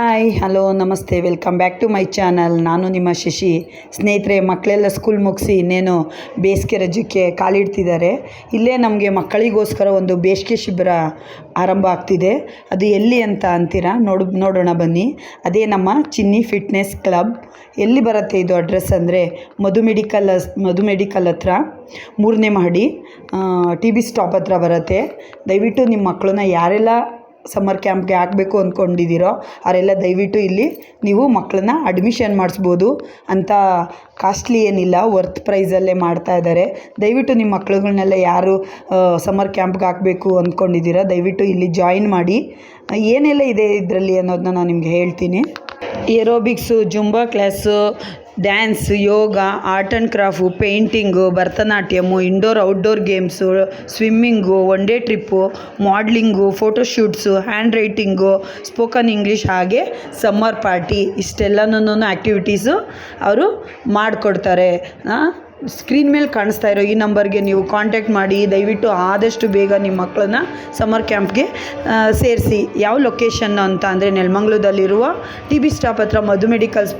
Hi hello ನಮಸ್ತೆ. Welcome back to my channel ನಾನು ನಿಮ್ಮ ಶಶಿ. ಸ್ನೇಹಿತರೆ, ಮಕ್ಕಳೆಲ್ಲ ಸ್ಕೂಲ್ ಮುಗಿಸಿ ಇನ್ನೇನು ಬೇಸಿಗೆ ರಜಕ್ಕೆ ಕಾಲಿಡ್ತಿದ್ದಾರೆ ಇಲ್ಲೇ ನಮಗೆ ಮಕ್ಕಳಿಗೋಸ್ಕರ ಒಂದು ಬೇಸಿಗೆ ಶಿಬಿರ ಆರಂಭ ಆಗ್ತಿದೆ. ಅದು ಎಲ್ಲಿ ಅಂತ ಅಂತೀರಾ? ನೋಡು, ನೋಡೋಣ ಬನ್ನಿ. ಅದೇ ನಮ್ಮ ಚಿನ್ನಿ ಫಿಟ್ನೆಸ್ ಕ್ಲಬ್ ಎಲ್ಲಿ ಬರುತ್ತೆ ಇದು ಅಡ್ರೆಸ್ ಅಂದರೆ? ಮಧು ಮೆಡಿಕಲ್ ಮಧು ಮೆಡಿಕಲ್ ಹತ್ರ, ಮೂರನೇ ಮಹಡಿ ಟಿ ಬಿ ಸ್ಟಾಪ್ ಹತ್ರ ಬರುತ್ತೆ. ದಯವಿಟ್ಟು ನಿಮ್ಮ ಮಕ್ಕಳನ್ನ ಯಾರೆಲ್ಲ ಸಮ್ಮರ್ ಕ್ಯಾಂಪ್ಗೆ ಹಾಕಬೇಕು ಅಂದ್ಕೊಂಡಿದ್ದೀರೋ ಅವರೆಲ್ಲ ದಯವಿಟ್ಟು ಇಲ್ಲಿ ನೀವು ಮಕ್ಕಳನ್ನ ಅಡ್ಮಿಷನ್ ಮಾಡಿಸ್ಬೋದು ಅಂತ ಕಾಸ್ಟ್ಲಿ ಏನಿಲ್ಲ ವರ್ತ್ ಪ್ರೈಸಲ್ಲೇ ಮಾಡ್ತಾ ಇದ್ದಾರೆ. ದಯವಿಟ್ಟು ನಿಮ್ಮ ಮಕ್ಕಳುಗಳನ್ನೆಲ್ಲ ಯಾರು ಸಮ್ಮರ್ ಕ್ಯಾಂಪ್ಗೆ ಹಾಕಬೇಕು ಅಂದ್ಕೊಂಡಿದ್ದೀರಾ ದಯವಿಟ್ಟು ಇಲ್ಲಿ ಜಾಯಿನ್ ಮಾಡಿ. ಏನೆಲ್ಲ ಇದೆ ಇದರಲ್ಲಿ ಅನ್ನೋದನ್ನ ನಾನು ನಿಮಗೆ ಹೇಳ್ತೀನಿ. Aerobics Zumba class dance, yoga, art and craft, painting, Bharatanatyam, indoor, outdoor games, swimming, one day trip, modelling photoshoots handwriting, spoken English ಹಾಗೆ ಸಮ್ಮರ್ ಪಾರ್ಟಿ ಇಷ್ಟೆಲ್ಲನೂ ಆ್ಯಕ್ಟಿವಿಟೀಸು ಅವರು ಮಾಡಿಕೊಡ್ತಾರೆ. ಸ್ಕ್ರೀನ್ ಮೇಲೆ ಕಾಣಿಸ್ತಾ ಇರೋ ಈ ನಂಬರ್ಗೆ ನೀವು ಕಾಂಟ್ಯಾಕ್ಟ್ ಮಾಡಿ, ದಯವಿಟ್ಟು ಆದಷ್ಟು ಬೇಗ ನಿಮ್ಮ ಮಕ್ಕಳನ್ನ ಸಮ್ಮರ್ ಕ್ಯಾಂಪ್ಗೆ ಸೇರಿಸಿ. ಯಾವ ಲೊಕೇಶನ್ ಅಂತ ಅಂದರೆ ನೆಲಮಂಗ್ಲದಲ್ಲಿರುವ ಟಿ ಬಿ ಸ್ಟಾಪ್ ಹತ್ರ ಮಧು ಮೆಡಿಕಲ್ಸ್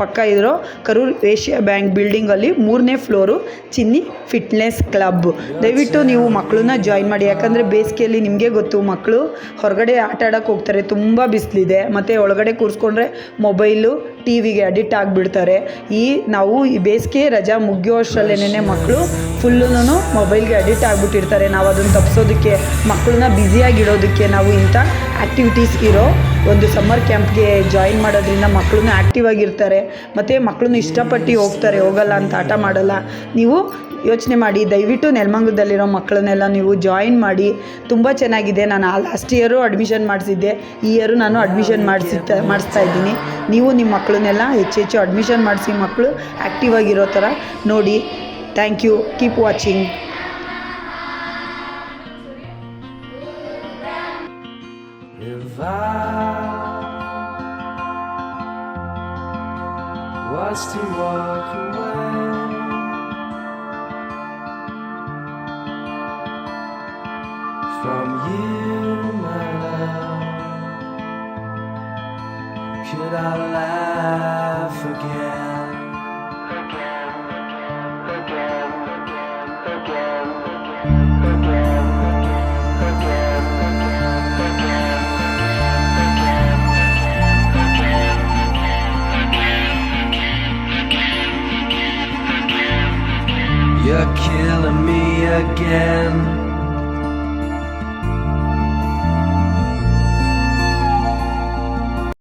ಪಕ್ಕ ಇರೋ ಕರೂರ್ ಏಷ್ಯಾ ಬ್ಯಾಂಕ್ ಬಿಲ್ಡಿಂಗಲ್ಲಿ ಮೂರನೇ ಫ್ಲೋರು ಚಿನ್ನಿ ಫಿಟ್ನೆಸ್ ಕ್ಲಬ್ ದಯವಿಟ್ಟು ನೀವು ಮಕ್ಕಳನ್ನ ಜಾಯಿನ್ ಮಾಡಿ. ಯಾಕಂದರೆ ಬೇಸಿಗೆಯಲ್ಲಿ ನಿಮಗೆ ಗೊತ್ತು, ಮಕ್ಕಳು ಹೊರಗಡೆ ಆಟ ಆಡೋಕೆ ಹೋಗ್ತಾರೆ, ತುಂಬ ಬಿಸಿಲಿದೆ. ಮತ್ತು ಒಳಗಡೆ ಕೂರಿಸ್ಕೊಂಡ್ರೆ ಮೊಬೈಲು ಟಿ ವಿಗೆ ಅಡಿಕ್ಟ್ ಆಗಿಬಿಡ್ತಾರೆ. ಈ ನಾವು ಈ ಬೇಸಿಗೆ ರಜಾ ಮುಗಿಯೋ ಅಷ್ಟರಲ್ಲೇನೆ ಮಕ್ಕಳು ಫುಲ್ಲುನು ಮೊಬೈಲ್ಗೆ ಅಡಿಕ್ಟ್ ಆಗಿಬಿಟ್ಟಿರ್ತಾರೆ. ನಾವು ಅದನ್ನು ತಪ್ಪಿಸೋದಕ್ಕೆ ಮಕ್ಕಳನ್ನ ಬ್ಯುಸಿಯಾಗಿಡೋದಕ್ಕೆ ನಾವು ಇಂಥ ಆ್ಯಕ್ಟಿವಿಟೀಸ್ ಇರೋ ಒಂದು ಸಮ್ಮರ್ ಕ್ಯಾಂಪ್ಗೆ ಜಾಯಿನ್ ಮಾಡೋದ್ರಿಂದ ಮಕ್ಕಳನ್ನ ಆ್ಯಕ್ಟಿವ್ ಆಗಿರ್ತಾರೆ. ಮತ್ತು ಮಕ್ಕಳನ್ನ ಇಷ್ಟಪಟ್ಟು ಹೋಗ್ತಾರೆ, ಹೋಗಲ್ಲ ಅಂತ ಆಟ ಮಾಡಲ್ಲ. ನೀವು ಯೋಚನೆ ಮಾಡಿ ದಯವಿಟ್ಟು ನೆಲಮಂಗಲದಲ್ಲಿರೋ ಮಕ್ಕಳನ್ನೆಲ್ಲ ನೀವು ಜಾಯಿನ್ ಮಾಡಿ. ತುಂಬ ಚೆನ್ನಾಗಿದೆ. ನಾನು ಆ ಲಾಸ್ಟ್ ಇಯರು ಅಡ್ಮಿಷನ್ ಮಾಡಿಸಿದ್ದೆ. ಈ ಇಯರು ನಾನು ಅಡ್ಮಿಷನ್ ಮಾಡಿಸಿದ್ದ ಮಾಡಿಸ್ತಾ ಇದ್ದೀನಿ. ನೀವು ನಿಮ್ಮ ಮಕ್ಕಳನ್ನೆಲ್ಲ ಹೆಚ್ಚು ಹೆಚ್ಚು ಅಡ್ಮಿಷನ್ ಮಾಡಿಸಿ ಮಕ್ಕಳು ಆ್ಯಕ್ಟಿವ್ ಆಗಿರೋ ಥರ ನೋಡಿ. Thank you keep watching was to walk away you, my love. Could I laugh again? Again, again, again, again, again, again. again. You're killing me again.